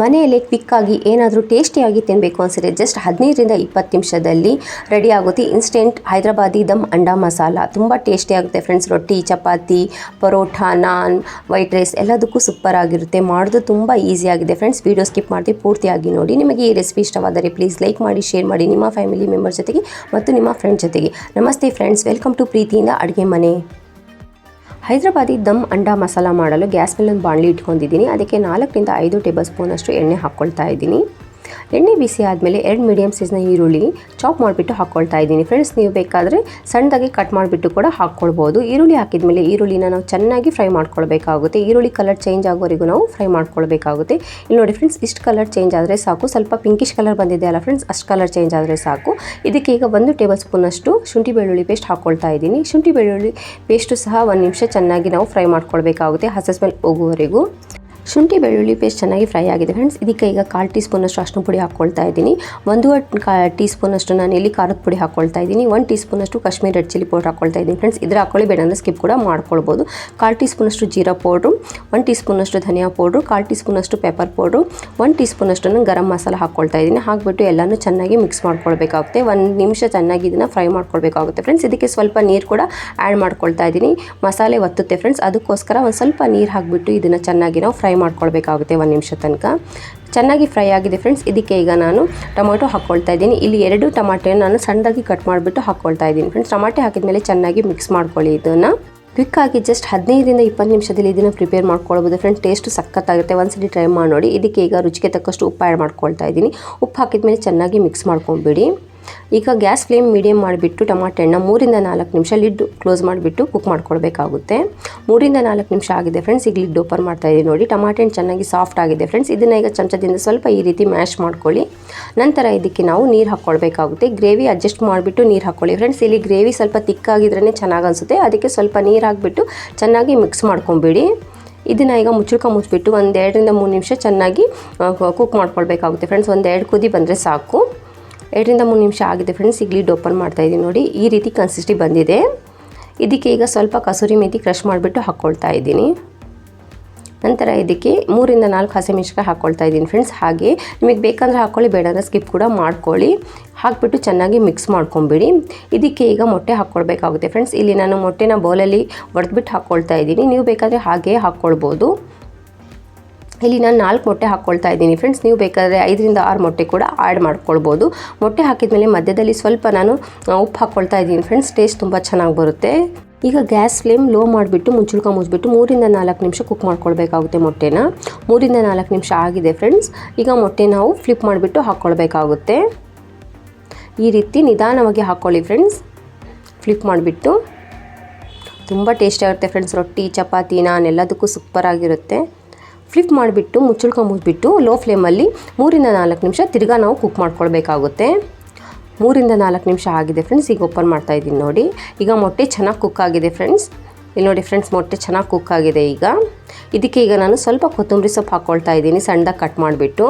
ಮನೆಯಲ್ಲೇ ಕ್ವಿಕ್ಕಾಗಿ ಏನಾದರೂ ಟೇಸ್ಟಿಯಾಗಿ ತಿನ್ನಬೇಕು ಅನಿಸಿದ್ರೆ ಜಸ್ಟ್ ಹದಿನೈದರಿಂದ ಇಪ್ಪತ್ತು ನಿಮಿಷದಲ್ಲಿ ರೆಡಿ ಆಗುತ್ತೆ. ಇನ್ಸ್ಟೆಂಟ್ ಹೈದ್ರಾಬಾದಿ ದಮ್ ಅಂಡಾ ಮಸಾಲ. ತುಂಬ ಟೇಸ್ಟಿ ಆಗುತ್ತೆ ಫ್ರೆಂಡ್ಸ್ ರೊಟ್ಟಿ, ಚಪಾತಿ, ಪರೋಟ, ನಾನ್ ವೈಟ್ ರೈಸ್ ಎಲ್ಲದಕ್ಕೂ ಸೂಪರ್ ಆಗಿರುತ್ತೆ. ಮಾಡೋದು ತುಂಬ ಈಸಿ ಆಗಿದೆ ಫ್ರೆಂಡ್ಸ್ ವೀಡಿಯೋ ಸ್ಕಿಪ್ ಮಾಡ್ತೀವಿ ಪೂರ್ತಿಯಾಗಿ ನೋಡಿ. ನಿಮಗೆ ಈ ರೆಸಿಪಿ ಇಷ್ಟವಾದರೆ ಪ್ಲೀಸ್ ಲೈಕ್ ಮಾಡಿ ಶೇರ್ ಮಾಡಿ ನಿಮ್ಮ ಫ್ಯಾಮಿಲಿ ಮೆಂಬರ್ ಜೊತೆಗೆ ಮತ್ತು ನಿಮ್ಮ ಫ್ರೆಂಡ್ ಜೊತೆಗೆ. ನಮಸ್ತೆ ಫ್ರೆಂಡ್ಸ್ ವೆಲ್ಕಮ್ ಟು ಪ್ರೀತಿಯಿಂದ ಅಡುಗೆ ಮನೆ. ಹೈದ್ರಾಬಾದಿ ದಮ್ ಅಂಡಾ ಮಸಾಲ ಮಾಡಲು ಗ್ಯಾಸ್ ಮೇಲೆ ಒಂದು ಬಾಣಲಿ ಇಟ್ಕೊಂಡಿದ್ದೀನಿ. ಅದಕ್ಕೆ ನಾಲ್ಕರಿಂದ ಐದು ಟೇಬಲ್ ಸ್ಪೂನಷ್ಟು ಎಣ್ಣೆ ಹಾಕ್ಕೊಳ್ತಾ ಇದ್ದೀನಿ. ಎಣ್ಣೆ ಬಿಸಿ ಆದಮೇಲೆ ಎರಡು ಮೀಡಿಯಮ್ ಸೈಜ್ನ ಈರುಳ್ಳಿ ಚಾಪ್ ಮಾಡಿಬಿಟ್ಟು ಹಾಕ್ಕೊಳ್ತಾ ಇದ್ದೀನಿ. ಫ್ರೆಂಡ್ಸ್ ನೀವು ಬೇಕಾದರೆ ಸಣ್ಣದಾಗಿ ಕಟ್ ಮಾಡಿಬಿಟ್ಟು ಕೂಡ ಹಾಕ್ಕೊಳ್ಬೋದು ಈರುಳ್ಳಿ ಹಾಕಿದ್ಮೇಲೆ ಈರುಳ್ಳಿನ ನಾವು ಚೆನ್ನಾಗಿ ಫ್ರೈ ಮಾಡ್ಕೊಳ್ಬೇಕಾಗುತ್ತೆ. ಈರುಳ್ಳಿ ಕಲರ್ ಚೇಂಜ್ ಆಗೋವರೆಗೂ ನಾವು ಫ್ರೈ ಮಾಡ್ಕೊಳ್ಬೇಕಾಗುತ್ತೆ. ಇಲ್ಲಿ ನೋಡಿ ಫ್ರೆಂಡ್ಸ್ ಇಷ್ಟು ಕಲರ್ ಚೇಂಜ್ ಆದರೆ ಸಾಕು. ಸ್ವಲ್ಪ ಪಿಂಕಿಶ್ ಕಲರ್ ಬಂದಿದೆ ಅಲ್ಲ ಫ್ರೆಂಡ್ಸ್ ಅಷ್ಟು ಕಲರ್ ಚೇಂಜ್ ಆದರೆ ಸಾಕು. ಇದಕ್ಕೆ ಈಗ ಒಂದು ಟೇಬಲ್ ಸ್ಪೂನಷ್ಟು ಶುಂಠಿ ಬೆಳ್ಳುಳ್ಳಿ ಪೇಸ್ಟ್ ಹಾಕ್ಕೊಳ್ತಾ ಇದ್ದೀನಿ. ಶುಂಠಿ ಬೆಳ್ಳುಳ್ಳಿ ಪೇಸ್ಟು ಸಹ ಒಂದು ನಿಮಿಷ ಚೆನ್ನಾಗಿ ನಾವು ಫ್ರೈ ಮಾಡ್ಕೊಳ್ಬೇಕಾಗುತ್ತೆ. ಹಸ ಹೋಗುವವರೆಗೂ. ಶುಂಠಿ ಬೆಳ್ಳುಳ್ಳಿ ಪೇಸ್ಟ್ ಚೆನ್ನಾಗಿ ಫ್ರೈ ಆಗಿದೆ ಫ್ರೆಂಡ್ಸ್ ಇದಕ್ಕೆ ಈಗ ಕಾಲು ಟೀ ಸ್ಪೂನಷ್ಟು ಅಷ್ಟು ಪುಡಿ ಹಾಕ್ಕೊಳ್ತಾ ಇದ್ದೀನಿ. ಒಂದು ಟೀ ಸ್ಪೂನಷ್ಟು ನಾನು ಇಲ್ಲಿ ಖಾರದ ಪುಡಿ ಹಾಕ್ಕೊಳ್ತಾ ಇದ್ದೀನಿ. ಒಂದು ಟೀ ಸ್ಪೂನಷ್ಟು ಕಾಶ್ಮೀರ್ ರೆಡ್ ಚಿಲ್ಲಿ ಪೌಡರ್ ಹಾಕ್ಕೊಳ್ತಾ ಇದ್ದೀನಿ ಫ್ರೆಂಡ್ಸ್ ಇದ್ರ ಹಾಕೊಳ್ಳಿ ಬೇಡ ಅಂದರೆ ಸ್ಕಿಪ್ ಕೂಡ ಮಾಡ್ಕೊಳ್ಬೋದು. ಕಾಲು ಟೀ ಸ್ಪೂನಷ್ಟು ಜೀರಾ ಪೌಡ್ರು ಒಂದು ಟೀ ಸ್ಪೂನಷ್ಟು ಧನಿಯಾ ಪೌಡ್ರು ಕಾಲು ಟೀ ಸ್ಪೂನಷ್ಟು ಪೆಪ್ಪರ್ ಪೌಡ್ರು ಒಂದು ಟೀ ಸ್ಪೂನಷ್ಟು ಗರಂ ಮಸಾಲ ಹಾಕ್ಕೊಳ್ತಾ ಇದ್ದೀನಿ. ಹಾಕ್ಬಿಟ್ಟು ಎಲ್ಲನೂ ಚೆನ್ನಾಗಿ ಮಿಕ್ಸ್ ಮಾಡ್ಕೊಳ್ಬೇಕಾಗುತ್ತೆ. ಒಂದು ನಿಮಿಷ ಚೆನ್ನಾಗಿ ಇದನ್ನು ಫ್ರೈ ಮಾಡ್ಕೊಳ್ಬೇಕಾಗುತ್ತೆ ಫ್ರೆಂಡ್ಸ್ ಇದಕ್ಕೆ ಸ್ವಲ್ಪ ನೀರು ಕೂಡ ಆ್ಯಡ್ ಮಾಡ್ಕೊಳ್ತಾ ಇದ್ದೀನಿ. ಮಸಾಲೆ ಒತ್ತುತ್ತೆ ಫ್ರೆಂಡ್ಸ್ ಅದಕ್ಕೋಸ್ಕರ ಒಂದು ಸ್ವಲ್ಪ ನೀರು ಹಾಕಿಬಿಟ್ಟು ಇದನ್ನು ಚೆನ್ನಾಗಿ ನಾವು ಫ್ರೈ ಮಾಡ್ಕೊಳ್ಬೇಕಾಗುತ್ತೆ ಒಂದು ನಿಮಿಷ ತನಕ. ಚೆನ್ನಾಗಿ ಫ್ರೈ ಆಗಿದೆ ಫ್ರೆಂಡ್ಸ್. ಇದಕ್ಕೆ ಈಗ ನಾನು ಟೊಮೊಟೊ ಹಾಕ್ಕೊಳ್ತಾ ಇದ್ದೀನಿ. ಇಲ್ಲಿ ಎರಡು ಟೊಮಾಟೊನ ನಾನು ಸಣ್ಣದಾಗಿ ಕಟ್ ಮಾಡಿಬಿಟ್ಟು ಹಾಕ್ಕೊಳ್ತಾ ಇದ್ದೀನಿ ಫ್ರೆಂಡ್ಸ್. ಹಾಕಿದ ಮೇಲೆ ಚೆನ್ನಾಗಿ ಮಿಕ್ಸ್ ಮಾಡ್ಕೊಳ್ಳಿ ಇದನ್ನು. ಕ್ವಿಕ್ಕಾಗಿ ಜಸ್ಟ್ ಹದಿನೈದರಿಂದ ಇಪ್ಪತ್ತು ನಿಮಿಷದಲ್ಲಿ ಇದನ್ನು ಪ್ರಿಪೇರ್ ಮಾಡ್ಕೊಳ್ಬೋದು ಫ್ರೆಂಡ್ಸ್. ಟೇಸ್ಟ್ ಸಖತ್ತಾಗುತ್ತೆ. ಒಂದ್ಸಲಿ ಟ್ರೈ ಮಾಡಿ ನೋಡಿ. ಇದಕ್ಕೆ ಈಗ ರುಚಿಗೆ ತಕ್ಕಷ್ಟು ಉಪ್ಪು ಆ್ಯಡ್ ಮಾಡ್ಕೊಳ್ತಾ ಇದ್ದೀನಿ. ಉಪ್ಪು ಹಾಕಿದ ಮೇಲೆ ಚೆನ್ನಾಗಿ ಮಿಕ್ಸ್ ಮಾಡ್ಕೊಂಬಿಡಿ. ಈಗ ಗ್ಯಾಸ್ ಫ್ಲೇಮ್ ಮೀಡಿಯಮ್ ಮಾಡಿಬಿಟ್ಟು ಟಮಾಟೆಣ್ಣ ಮೂರಿಂದ ನಾಲ್ಕು ನಿಮಿಷ ಲಿಡ್ ಕ್ಲೋಸ್ ಮಾಡಿಬಿಟ್ಟು ಕುಕ್ ಮಾಡ್ಕೊಳ್ಬೇಕಾಗುತ್ತೆ ಮೂರಿಂದ ನಾಲ್ಕು ನಿಮಿಷ ಆಗಿದೆ ಫ್ರೆಂಡ್ಸ್, ಈಗ ಲಿಡ್ ಓಪನ್ ಮಾಡ್ತಾ ಇದ್ದೀವಿ ನೋಡಿ. ಟೊಮಾಟೆ ಹಣ್ಣು ಚೆನ್ನಾಗಿ ಸಾಫ್ಟ್ ಆಗಿದೆ ಫ್ರೆಂಡ್ಸ್. ಇದನ್ನು ಈಗ ಚಮಚದಿಂದ ಸ್ವಲ್ಪ ಈ ರೀತಿ ಮ್ಯಾಶ್ ಮಾಡ್ಕೊಳ್ಳಿ. ನಂತರ ಇದಕ್ಕೆ ನಾವು ನೀರು ಹಾಕ್ಕೊಳ್ಬೇಕಾಗುತ್ತೆ ಗ್ರೇವಿ ಅಡ್ಜಸ್ಟ್ ಮಾಡಿಬಿಟ್ಟು ನೀರು ಹಾಕ್ಕೊಳ್ಳಿ ಫ್ರೆಂಡ್ಸ್. ಇಲ್ಲಿ ಗ್ರೇವಿ ಸ್ವಲ್ಪ ತಿಕ್ಕಾಗಿದ್ರೇ ಚೆನ್ನಾಗಿ ಅನಿಸುತ್ತೆ. ಅದಕ್ಕೆ ಸ್ವಲ್ಪ ನೀರು ಹಾಕಿಬಿಟ್ಟು ಚೆನ್ನಾಗಿ ಮಿಕ್ಸ್ ಮಾಡ್ಕೊಂಬಿಡಿ. ಇದನ್ನು ಈಗ ಮುಚ್ಚುಕ ಮುಚ್ಚಿಬಿಟ್ಟು ಒಂದು ಎರಡರಿಂದ ಮೂರು ನಿಮಿಷ ಚೆನ್ನಾಗಿ ಕುಕ್ ಮಾಡ್ಕೊಳ್ಬೇಕಾಗುತ್ತೆ ಫ್ರೆಂಡ್ಸ್. ಒಂದು ಎರಡು ಕುದಿ ಬಂದರೆ ಸಾಕು. ಎರಡರಿಂದ ಮೂರು ನಿಮಿಷ ಆಗಿದೆ ಫ್ರೆಂಡ್ಸ್ ಈಗ ಲಿಡ್ ಓಪನ್ ಮಾಡ್ತಾ ಇದ್ದೀನಿ ನೋಡಿ. ಈ ರೀತಿ ಕನ್ಸಿಸ್ಟಿ ಬಂದಿದೆ. ಇದಕ್ಕೆ ಈಗ ಸ್ವಲ್ಪ ಕಸೂರಿ ಮೇತಿ ಕ್ರಷ್ ಮಾಡಿಬಿಟ್ಟು ಹಾಕ್ಕೊಳ್ತಾ ಇದ್ದೀನಿ. ನಂತರ ಇದಕ್ಕೆ ಮೂರಿಂದ ನಾಲ್ಕು ಹಸಿಮೆಣ್ಸಿಕಾಯಿ ಹಾಕ್ಕೊಳ್ತಾ ಇದ್ದೀನಿ ಫ್ರೆಂಡ್ಸ್ ಹಾಗೆ ನಿಮಗೆ ಬೇಕಂದರೆ ಹಾಕ್ಕೊಳ್ಳಿ ಬೇಡ ಅಂದರೆ ಸ್ಕಿಪ್ ಕೂಡ ಮಾಡ್ಕೊಳ್ಳಿ. ಹಾಕ್ಬಿಟ್ಟು ಚೆನ್ನಾಗಿ ಮಿಕ್ಸ್ ಮಾಡ್ಕೊಂಬಿಡಿ. ಇದಕ್ಕೆ ಈಗ ಮೊಟ್ಟೆ ಹಾಕ್ಕೊಳ್ಬೇಕಾಗುತ್ತೆ ಫ್ರೆಂಡ್ಸ್ ಇಲ್ಲಿ ನಾನು ಮೊಟ್ಟೆನ ಬೌಲಲ್ಲಿ ಒಡೆದ್ಬಿಟ್ಟು ಹಾಕ್ಕೊಳ್ತಾ ಇದ್ದೀನಿ. ನೀವು ಬೇಕಾದರೆ ಹಾಗೆ ಹಾಕ್ಕೊಳ್ಬೋದು ಇಲ್ಲಿ ನಾನು ನಾಲ್ಕು ಮೊಟ್ಟೆ ಹಾಕ್ಕೊಳ್ತಾ ಇದ್ದೀನಿ. ಫ್ರೆಂಡ್ಸ್ ನೀವು ಬೇಕಾದರೆ ಐದರಿಂದ ಆರು ಮೊಟ್ಟೆ ಕೂಡ ಆ್ಯಡ್ ಮಾಡ್ಕೊಳ್ಬೋದು. ಮೊಟ್ಟೆ ಹಾಕಿದ್ಮೇಲೆ ಮಧ್ಯದಲ್ಲಿ ಸ್ವಲ್ಪ ನಾನು ಉಪ್ಪು ಹಾಕ್ಕೊಳ್ತಾ ಇದ್ದೀನಿ. ಫ್ರೆಂಡ್ಸ್ ಟೇಸ್ಟ್ ತುಂಬ ಚೆನ್ನಾಗಿ ಬರುತ್ತೆ. ಈಗ ಗ್ಯಾಸ್ ಫ್ಲೇಮ್ ಲೋ ಮಾಡಿಬಿಟ್ಟು ಮುಚ್ಚುಳ್ಕ ಮುಚ್ಚಿಬಿಟ್ಟು ಮೂರಿಂದ ನಾಲ್ಕು ನಿಮಿಷ ಕುಕ್ ಮಾಡ್ಕೊಳ್ಬೇಕಾಗುತ್ತೆ ಮೊಟ್ಟೆನ. ಮೂರಿಂದ ನಾಲ್ಕು ನಿಮಿಷ ಆಗಿದೆ ಫ್ರೆಂಡ್ಸ್ ಈಗ ಮೊಟ್ಟೆ ನಾವು ಫ್ಲಿಪ್ ಮಾಡಿಬಿಟ್ಟು ಹಾಕ್ಕೊಳ್ಬೇಕಾಗುತ್ತೆ. ಈ ರೀತಿ ನಿಧಾನವಾಗಿ ಹಾಕ್ಕೊಳ್ಳಿ ಫ್ರೆಂಡ್ಸ್ ಫ್ಲಿಪ್ ಮಾಡಿಬಿಟ್ಟು. ತುಂಬ ಟೇಸ್ಟಿ ಫ್ರೆಂಡ್ಸ್ ರೊಟ್ಟಿ, ಚಪಾತಿ, ನಾನ್ ಎಲ್ಲದಕ್ಕೂ ಸೂಪರಾಗಿರುತ್ತೆ ಫ್ಲಿಪ್ ಮಾಡಿಬಿಟ್ಟು ಮುಚ್ಚಳ್ಕ ಮುಚ್ಚಿಬಿಟ್ಟು ಲೋ ಫ್ಲೇಮಲ್ಲಿ ಮೂರಿಂದ ನಾಲ್ಕು ನಿಮಿಷ ತಿರ್ಗಾ ನಾವು ಕುಕ್ ಮಾಡ್ಕೊಳ್ಬೇಕಾಗುತ್ತೆ. ಮೂರಿಂದ ನಾಲ್ಕು ನಿಮಿಷ ಆಗಿದೆ ಫ್ರೆಂಡ್ಸ್ ಈಗ ಓಪನ್ ಮಾಡ್ತಾ ಇದ್ದೀನಿ ನೋಡಿ. ಈಗ ಮೊಟ್ಟೆ ಚೆನ್ನಾಗಿ ಕುಕ್ ಆಗಿದೆ ಫ್ರೆಂಡ್ಸ್ ಇಲ್ಲಿ ನೋಡಿ ಫ್ರೆಂಡ್ಸ್ ಮೊಟ್ಟೆ ಚೆನ್ನಾಗಿ ಕುಕ್ ಆಗಿದೆ ಈಗ. ಇದಕ್ಕೆ ಈಗ ನಾನು ಸ್ವಲ್ಪ ಕೊತ್ತಂಬರಿ ಸೊಪ್ಪು ಹಾಕ್ಕೊಳ್ತಾ ಇದ್ದೀನಿ, ಸಣ್ಣದಾಗಿ ಕಟ್ ಮಾಡಿಬಿಟ್ಟು.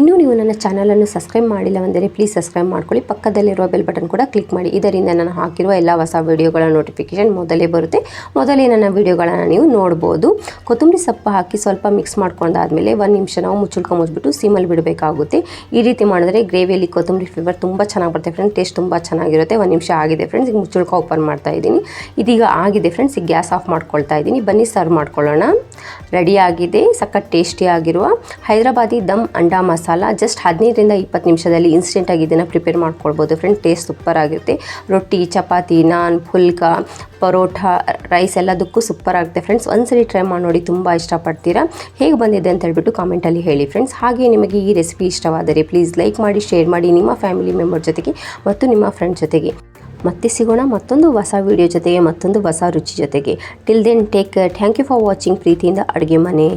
ಇನ್ನೂ ನೀವು ನನ್ನ ಚಾನಲನ್ನು ಸಬ್ಸ್ಕ್ರೈಬ್ ಮಾಡಿಲ್ಲವೆಂದರೆ ಪ್ಲೀಸ್ ಸಬ್ಸ್ಕ್ರೈಬ್ ಮಾಡ್ಕೊಳ್ಳಿ. ಪಕ್ಕದಲ್ಲಿರುವ ಬೆಲ್ ಬಟನ್ ಕೂಡ ಕ್ಲಿಕ್ ಮಾಡಿ. ಇದರಿಂದ ನಾನು ಹಾಕಿರುವ ಎಲ್ಲ ಹೊಸ ವೀಡಿಯೋಗಳ ನೋಟಿಫಿಕೇಷನ್ ಮೊದಲೇ ಬರುತ್ತೆ. ಮೊದಲೇ ನನ್ನ ವೀಡಿಯೋಗಳನ್ನು ನೀವು ನೋಡ್ಬೋದು. ಕೊತ್ತಂಬರಿ ಸೊಪ್ಪು ಹಾಕಿ ಸ್ವಲ್ಪ ಮಿಕ್ಸ್ ಮಾಡ್ಕೊಂಡಾದಮೇಲೆ ಒಂದು ನಿಮಿಷ ನಾವು ಮುಚ್ಚಳ್ಕ ಮುಚ್ಚಿಬಿಟ್ಟು ಸೀಮಲ್ಲಿ ಬಿಡಬೇಕಾಗುತ್ತೆ. ಈ ರೀತಿ ಮಾಡಿದ್ರೆ ಗ್ರೇವಿಯಲ್ಲಿ ಕೊತ್ತಂಬರಿ ಫ್ಲೇವರ್ ತುಂಬ ಚೆನ್ನಾಗಿ ಬರುತ್ತೆ ಫ್ರೆಂಡ್ಸ್ ಟೇಸ್ಟ್ ತುಂಬ ಚೆನ್ನಾಗಿರುತ್ತೆ. ಒಂದು ನಿಮಿಷ ಆಗಿದೆ ಫ್ರೆಂಡ್ಸ್ ಈಗ ಮುಚ್ಚುಳ್ಕ ಓಪನ್ ಮಾಡ್ತಾ ಇದ್ದೀನಿ. ಇದೀಗ ಆಗಿದೆ ಫ್ರೆಂಡ್ಸ್ ಈಗ ಗ್ಯಾಸ್ ಆಫ್ ಮಾಡ್ಕೊಳ್ತಾ ಇದ್ದೀನಿ. ಬನ್ನಿ ಸರ್ವ್ ಮಾಡ್ಕೊಳ್ಳೋಣ. ರೆಡಿ ಆಗಿದೆ. ಸಖತ್ ಟೇಸ್ಟಿ ಆಗಿರುವ ಹೈದರಾಬಾದಿ ದಮ್ ಅಂಡಾ ಮಸಾಲ. ಜಸ್ಟ್ ಹದಿನೈದರಿಂದ ಇಪ್ಪತ್ತು ನಿಮಿಷದಲ್ಲಿ ಇನ್ಸ್ಟೆಂಟಾಗಿ ಇದನ್ನು ಪ್ರಿಪೇರ್ ಮಾಡ್ಕೊಳ್ಬೋದು. ಫ್ರೆಂಡ್ ಟೇಸ್ಟ್ ಸೂಪರ್ ಆಗಿರುತ್ತೆ. ರೊಟ್ಟಿ, ಚಪಾತಿ ನಾನ್ ಫುಲ್ಕ ಪರೋಟ ರೈಸ್ ಎಲ್ಲದಕ್ಕೂ ಸೂಪರ್ ಆಗುತ್ತೆ. ಫ್ರೆಂಡ್ಸ್ ಒಂದ್ಸರಿ ಟ್ರೈ ಮಾಡಿ ನೋಡಿ ತುಂಬ ಇಷ್ಟಪಡ್ತೀರಾ? ಹೇಗೆ ಬಂದಿದೆ ಅಂತ ಹೇಳ್ಬಿಟ್ಟು ಕಾಮೆಂಟಲ್ಲಿ ಹೇಳಿ. ಫ್ರೆಂಡ್ಸ್ ಹಾಗೆ ನಿಮಗೆ ಈ ರೆಸಿಪಿ ಇಷ್ಟವಾದರೆ ಪ್ಲೀಸ್ ಲೈಕ್ ಮಾಡಿ ಶೇರ್ ಮಾಡಿ ನಿಮ್ಮ ಫ್ಯಾಮಿಲಿ ಮೆಂಬರ್ ಜೊತೆಗೆ ಮತ್ತು ನಿಮ್ಮ ಫ್ರೆಂಡ್ ಜೊತೆಗೆ. ಮತ್ತೆ ಸಿಗೋಣ ಮತ್ತೊಂದು ಹೊಸ ವಿಡಿಯೋ ಜೊತೆಗೆ, ಮತ್ತೊಂದು ಹೊಸ ರುಚಿ ಜೊತೆಗೆ. Till then take care thank you for watching ಪ್ರೀತಿಯಿಂದ ಅಡುಗೆ ಮನೆ.